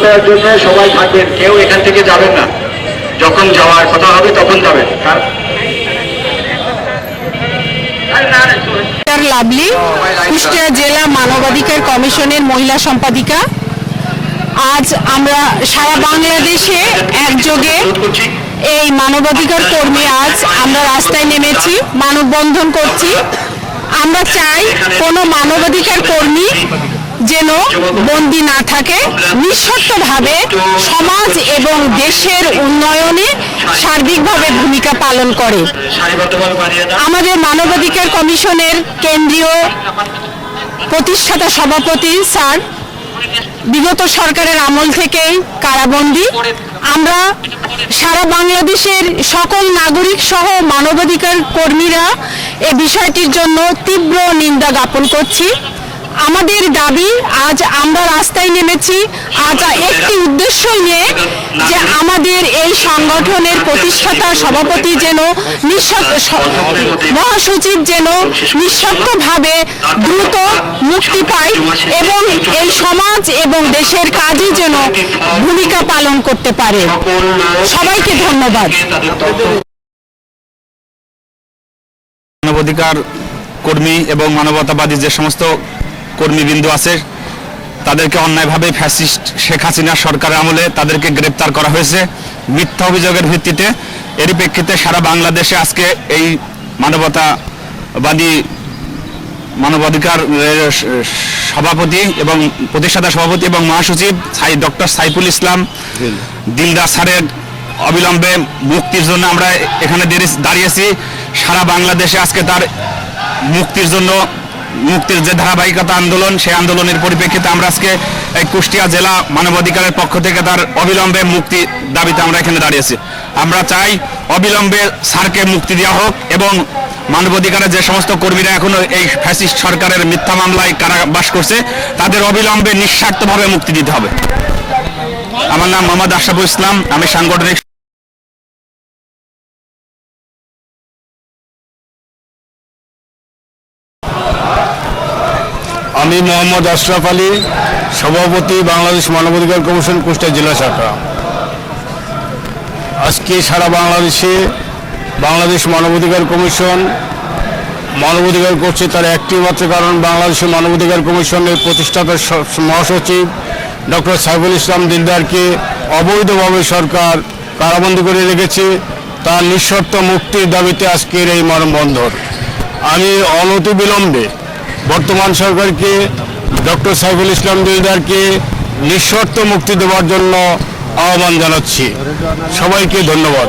ঘণ্টার জন্য সবাই থাকবেন কেউ এখান থেকে যাবেন না। যখন যাওয়ার কথা হবে তখন যাবেন। লাভলি, কুষ্টিয়া জেলা মানবাধিকার কমিশনের মহিলা সম্পাদিকা। আজ আমরা সারা বাংলাদেশে একযোগে এই মানবাধিকার কর্মী আজ আমরা রাস্তায় নেমেছি, মানববন্ধন করছি। আমরা চাই কোনো মানবাধিকার কর্মী যেন বন্দি না থাকে। নিঃশর্তভাবে সমাজ এবং দেশের উন্নয়নে সার্বিকভাবে ভূমিকা পালন করে। আমাদের মানবাধিকার কমিশনের কেন্দ্রীয় প্রতিষ্ঠাতা সভাপতি স্যার, বিগত সরকারের আমল থেকেই কারাবন্দী। আমরা সারা বাংলাদেশের সকল নাগরিক সহ মানবাধিকার কর্মীরা এ বিষয়টির জন্য তীব্র নিন্দা জ্ঞাপন করছি। আমাদের দাবি, আজ আমরা রাস্তায় নেমেছি। আজ একটি উদ্দেশ্য নিয়ে যে আমাদের এই সংগঠনের প্রতিষ্ঠাতা সভাপতি যেন মহাসচিব যেন নিঃস্বার্থভাবে দ্রুত মুক্তি পায় এবং এই সমাজ এবং দেশের কাজে যেন ভূমিকা পালন করতে পারে। সবাইকে ধন্যবাদ। মানবাধিকার কর্মী এবং মানবতাবাদী যে সমস্ত কর্মীবৃন্দ আছে তাদেরকে অন্যায়ভাবে ফ্যাসিস্ট শেখ হাসিনা সরকারের আমলে তাদেরকে গ্রেপ্তার করা হয়েছে। মিথ্যা অভিযোগের ভিত্তিতে এরই প্রেক্ষিতে সারা বাংলাদেশে আজকে এই মানবতাবাদী মানবাধিকার সভাপতি এবং প্রতিষ্ঠাতা সভাপতি এবং মহাসচিব সাই ডক্টর সাইফুল ইসলাম দিলদার স্যারের অবিলম্বে মুক্তির জন্য আমরা এখানে দাঁড়িয়ে- দাঁড়িয়েছি। সারা বাংলাদেশে আজকে তার মুক্তির জন্য মুক্তির যে ধারাবাহিকতা আন্দোলন, সেই আন্দোলনের পরিপ্রেক্ষিতে আমরা আজকে কুষ্টিয়া জেলা মানবাধিকারের পক্ষ থেকে তার অবিলম্বে মুক্তি দাবিতে আমরা এখানে দাঁড়িয়েছি আমরা চাই অবিলম্বে স্যারকে মুক্তি দেওয়া হোক এবং মানবাধিকারের যে সমস্ত কর্মীরা এখনও এই ফ্যাসিস্ট সরকারের মিথ্যা মামলায় কারাবাস করছে, তাদের অবিলম্বে নিঃস্বার্থভাবে মুক্তি দিতে হবে। আমার নাম মোহাম্মদ আশরাফুল ইসলাম, আমি সাংগঠনিক আমি মোহাম্মদ আশরাফ আলী, সভাপতি বাংলাদেশ মানবাধিকার কমিশন, কুষ্টিয়া জেলা শাখা। আজকে সারা বাংলাদেশে বাংলাদেশ মানবাধিকার কমিশন মানবাধিকার করছে তার একটি মাত্র কারণ বাংলাদেশের মানবাধিকার কমিশনের প্রতিষ্ঠাতা মহাসচিব ডক্টর সাইফুল ইসলাম দিলদারকে অবৈধভাবে সরকার কারাবন্দী করে রেখেছে। তার নিঃশর্ত মুক্তির দাবিতে আজকের এই মানববন্ধন। আমি অনতিবিলম্বে বর্তমান সরকারকে ডক্টর সাইফুল ইসলাম দিলদারকে নিঃশর্ত মুক্তি দেওয়ার জন্য আহ্বান জানাচ্ছি। সবাইকে ধন্যবাদ।